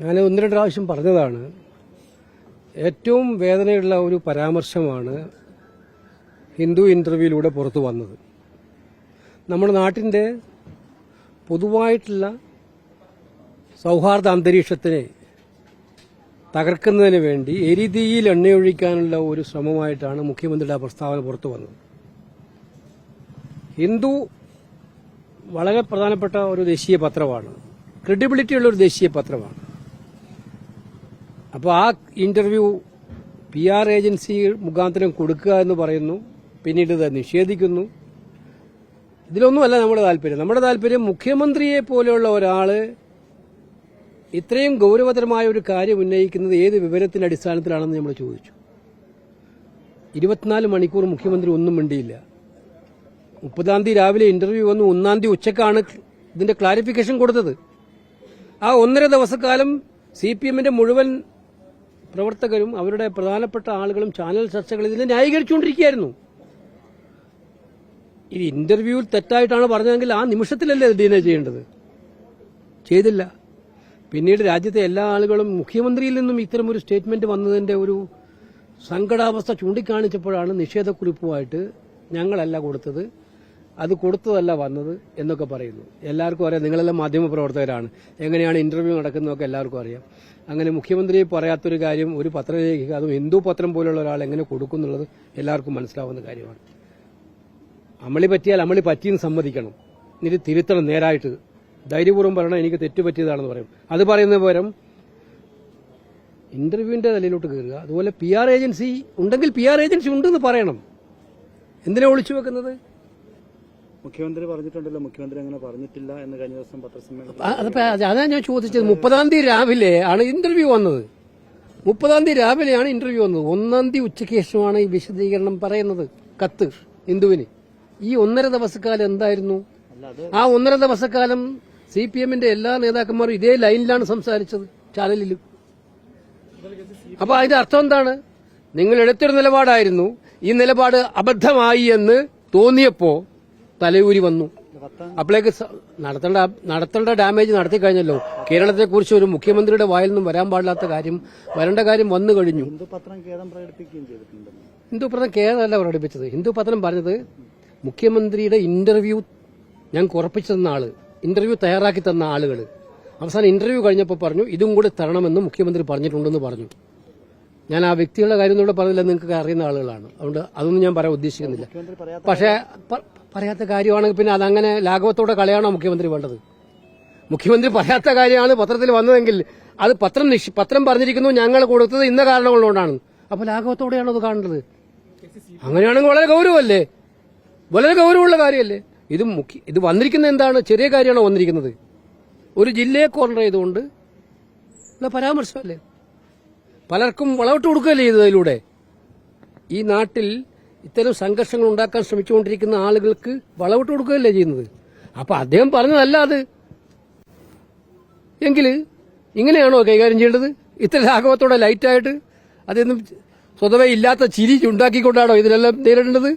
ഞാൻ ഒന്ന് രണ്ട് പ്രാവശ്യം പറഞ്ഞതാണ്. ഏറ്റവും വേദനയുള്ള ഒരു പരാമർശമാണ് ഹിന്ദു ഇന്റർവ്യൂവിലൂടെ പുറത്തു വന്നത്. നമ്മുടെ നാട്ടിന്റെ പൊതുവായിട്ടുള്ള സൗഹാർദ്ദ അന്തരീക്ഷത്തിനെ തകർക്കുന്നതിന് വേണ്ടി എരിതിയിൽ എണ്ണയൊഴിക്കാനുള്ള ഒരു ശ്രമമായിട്ടാണ് മുഖ്യമന്ത്രിയുടെ ആ പ്രസ്താവന പുറത്തു വന്നത്. ഹിന്ദു വളരെ പ്രധാനപ്പെട്ട ഒരു ദേശീയ പത്രമാണ്. ക്രെഡിബിലിറ്റിയുള്ള ഒരു ദേശീയ പത്രമാണ്. അപ്പോൾ ആ ഇന്റർവ്യൂ പി ആർ ഏജൻസി മുഖാന്തരം കൊടുക്കുക എന്ന് പറയുന്നു. പിന്നീട് ഇത് നിഷേധിക്കുന്നു. ഇതിലൊന്നുമല്ല നമ്മുടെ താല്പര്യം. നമ്മുടെ താല്പര്യം മുഖ്യമന്ത്രിയെ പോലെയുള്ള ഒരാൾ ഇത്രയും ഗൗരവതരമായ ഒരു കാര്യം ഉന്നയിക്കുന്നത് ഏത് വിവരത്തിന്റെ അടിസ്ഥാനത്തിലാണെന്ന് നമ്മൾ ചോദിച്ചു. ഇരുപത്തിനാല് മണിക്കൂർ മുഖ്യമന്ത്രി ഒന്നും മിണ്ടിയില്ല. മുപ്പതാം തീയതി രാവിലെ ഇന്റർവ്യൂ വന്നു. ഒന്നാം തീയതി ഉച്ചക്കാണ് ഇതിന്റെ ക്ലാരിഫിക്കേഷൻ കൊടുത്തത്. ആ ഒന്നര ദിവസക്കാലം സി പി എമ്മിന്റെ മുഴുവൻ പ്രവർത്തകരും അവരുടെ പ്രധാനപ്പെട്ട ആളുകളും ചാനൽ ചർച്ചകൾ ഇതിനെ ന്യായീകരിച്ചുകൊണ്ടിരിക്കുകയായിരുന്നു. ഈ ഇന്റർവ്യൂവിൽ തെറ്റായിട്ടാണ് പറഞ്ഞതെങ്കിൽ ആ നിമിഷത്തിലല്ലേ ഇത് ഡീനേ ചെയ്യേണ്ടത്? ചെയ്തില്ല. പിന്നീട് രാജ്യത്തെ എല്ലാ ആളുകളും മുഖ്യമന്ത്രിയിൽ നിന്നും ഇത്തരം ഒരു സ്റ്റേറ്റ്മെന്റ് വന്നതിന്റെ ഒരു സങ്കടാവസ്ഥ ചൂണ്ടിക്കാണിച്ചപ്പോഴാണ് നിഷേധക്കുറിപ്പുമായിട്ട് ഞങ്ങളല്ല കൊടുത്തത്. അത് കൊടുത്തതല്ല വന്നത് എന്നൊക്കെ പറയുന്നു. എല്ലാവർക്കും അറിയാം നിങ്ങളെല്ലാം മാധ്യമപ്രവർത്തകരാണ്. എങ്ങനെയാണ് ഇന്റർവ്യൂ നടക്കുന്നതൊക്കെ എല്ലാവർക്കും അറിയാം. അങ്ങനെ മുഖ്യമന്ത്രി പറയാത്തൊരു കാര്യം ഒരു പത്രരേഖ അതും ഹിന്ദു പത്രം പോലുള്ള ഒരാൾ എങ്ങനെ കൊടുക്കുന്നുള്ളത് എല്ലാവർക്കും മനസ്സിലാവുന്ന കാര്യമാണ്. അമളി പറ്റിയാൽ അമളി പറ്റിയെന്ന് സമ്മതിക്കണം. ഇനി തിരുത്തണം നേരായിട്ട്. ധൈര്യപൂർവം പറയണം എനിക്ക് തെറ്റുപറ്റിയതാണെന്ന് പറയും. അത് പറയുന്ന പകരം ഇന്റർവ്യൂവിന്റെ നിലയിലോട്ട് കയറുക. അതുപോലെ പി ആർ ഏജൻസി ഉണ്ടെങ്കിൽ പി ആർ ഏജൻസി ഉണ്ടെന്ന് പറയണം. എന്തിനാ ഒളിച്ചു വെക്കുന്നത്? മുഖ്യമന്ത്രി പറഞ്ഞിട്ടുണ്ടല്ലോ മുഖ്യമന്ത്രി അങ്ങനെ പറഞ്ഞിട്ടില്ല എന്ന് കഴിഞ്ഞ ദിവസം പത്രസമ്മേളനം അത് ഞാൻ ചോദിച്ചത് മുപ്പതാം തീയതി രാവിലെ ആണ് ഇന്റർവ്യൂ വന്നത്. മുപ്പതാം തീയതി രാവിലെയാണ് ഇന്റർവ്യൂ വന്നത്. ഒന്നാം തീയതി ഉച്ചയ്ക്ക് ശേഷമാണ് ഈ വിശദീകരണം പറയുന്നത് കത്ത് ഹിന്ദുവിന്. ഈ ഒന്നര ദിവസക്കാലം എന്തായിരുന്നു? ആ ഒന്നര ദിവസക്കാലം സി പി എമ്മിന്റെ എല്ലാ നേതാക്കന്മാരും ഇതേ ലൈനിലാണ് സംസാരിച്ചത് ചാനലിൽ അപ്പൊ അതിന്റെ അർത്ഥം എന്താണ്? നിങ്ങൾ എടുത്തൊരു നിലപാടായിരുന്നു. ഈ നിലപാട് അബദ്ധമായി എന്ന് തോന്നിയപ്പോ തലയൂരി വന്നു. അപ്പോഴേക്ക് നടത്തേണ്ട നടത്തേണ്ട ഡാമേജ് നടത്തി കഴിഞ്ഞല്ലോ കേരളത്തെക്കുറിച്ച് ഒരു മുഖ്യമന്ത്രിയുടെ വായിൽ നിന്നും വരാൻ പാടില്ലാത്ത കാര്യം വരേണ്ട കാര്യം വന്നു കഴിഞ്ഞു. ഹിന്ദു പത്രം ഖേദം പ്രകടിപ്പിക്കുകയും ചെയ്തിട്ടുണ്ട്. ഹിന്ദു പത്രം പ്രകടിപ്പിച്ചത്. ഹിന്ദു പത്രം പറഞ്ഞത് മുഖ്യമന്ത്രിയുടെ ഇന്റർവ്യൂ ഞാൻ ഉറപ്പിച്ചു തന്ന ആൾ ഇന്റർവ്യൂ തയ്യാറാക്കി തന്ന ആളുകൾ അവസാനം ഇന്റർവ്യൂ കഴിഞ്ഞപ്പോൾ പറഞ്ഞു ഇതും കൂടി തരണമെന്ന് മുഖ്യമന്ത്രി പറഞ്ഞിട്ടുണ്ടെന്ന് പറഞ്ഞു. ഞാൻ ആ വ്യക്തികളുടെ കാര്യം ഇവിടെ പറഞ്ഞില്ല നിങ്ങൾക്ക് അറിയുന്ന ആളുകളാണ്. അതുകൊണ്ട് അതൊന്നും ഞാൻ പറയാൻ ഉദ്ദേശിക്കുന്നില്ല. പക്ഷേ പറയാത്ത കാര്യമാണെങ്കിൽ പിന്നെ അതങ്ങനെ ലാഘവത്തോടെ കളയാണോ മുഖ്യമന്ത്രി വേണ്ടത്? മുഖ്യമന്ത്രി പറയാത്ത കാര്യമാണ് പത്രത്തിൽ വന്നതെങ്കിൽ അത് പത്രം പത്രം പറഞ്ഞിരിക്കുന്നു ഞങ്ങൾ കൊടുത്തത് ഇന്ന കാരണങ്ങളുകൊണ്ടാണ് അപ്പൊ ലാഘവത്തോടെയാണോ അത് കാണേണ്ടത്? അങ്ങനെയാണെങ്കിൽ വളരെ ഗൗരവമല്ലേ? വളരെ ഗൗരവമുള്ള കാര്യമല്ലേ? ഇത് മുഖ്യ ഇത് വന്നിരിക്കുന്ന എന്താണ് ചെറിയ കാര്യമാണോ വന്നിരിക്കുന്നത്? ഒരു ജില്ലയെ കോർണർ ചെയ്തുകൊണ്ട് പരാമർശമല്ലേ? പലർക്കും വളവിട്ട് കൊടുക്കുകയല്ലേ ഇതിലൂടെ ഈ നാട്ടിൽ ഇത്തരം സംഘർഷങ്ങൾ ഉണ്ടാക്കാൻ ശ്രമിച്ചുകൊണ്ടിരിക്കുന്ന ആളുകൾക്ക് വളവിട്ട് കൊടുക്കുകയല്ലേ ചെയ്യുന്നത്? അപ്പൊ അദ്ദേഹം പറഞ്ഞതല്ല അത്. എങ്കിൽ ഇങ്ങനെയാണോ കൈകാര്യം ചെയ്യേണ്ടത്? ഇത്ര ലാഘവത്തോടെ ലൈറ്റായിട്ട് അതൊന്നും സ്വതവേ ഇല്ലാത്ത ചിരി ഉണ്ടാക്കിക്കൊണ്ടാണോ ഇതിനെല്ലാം നേരിടേണ്ടത്?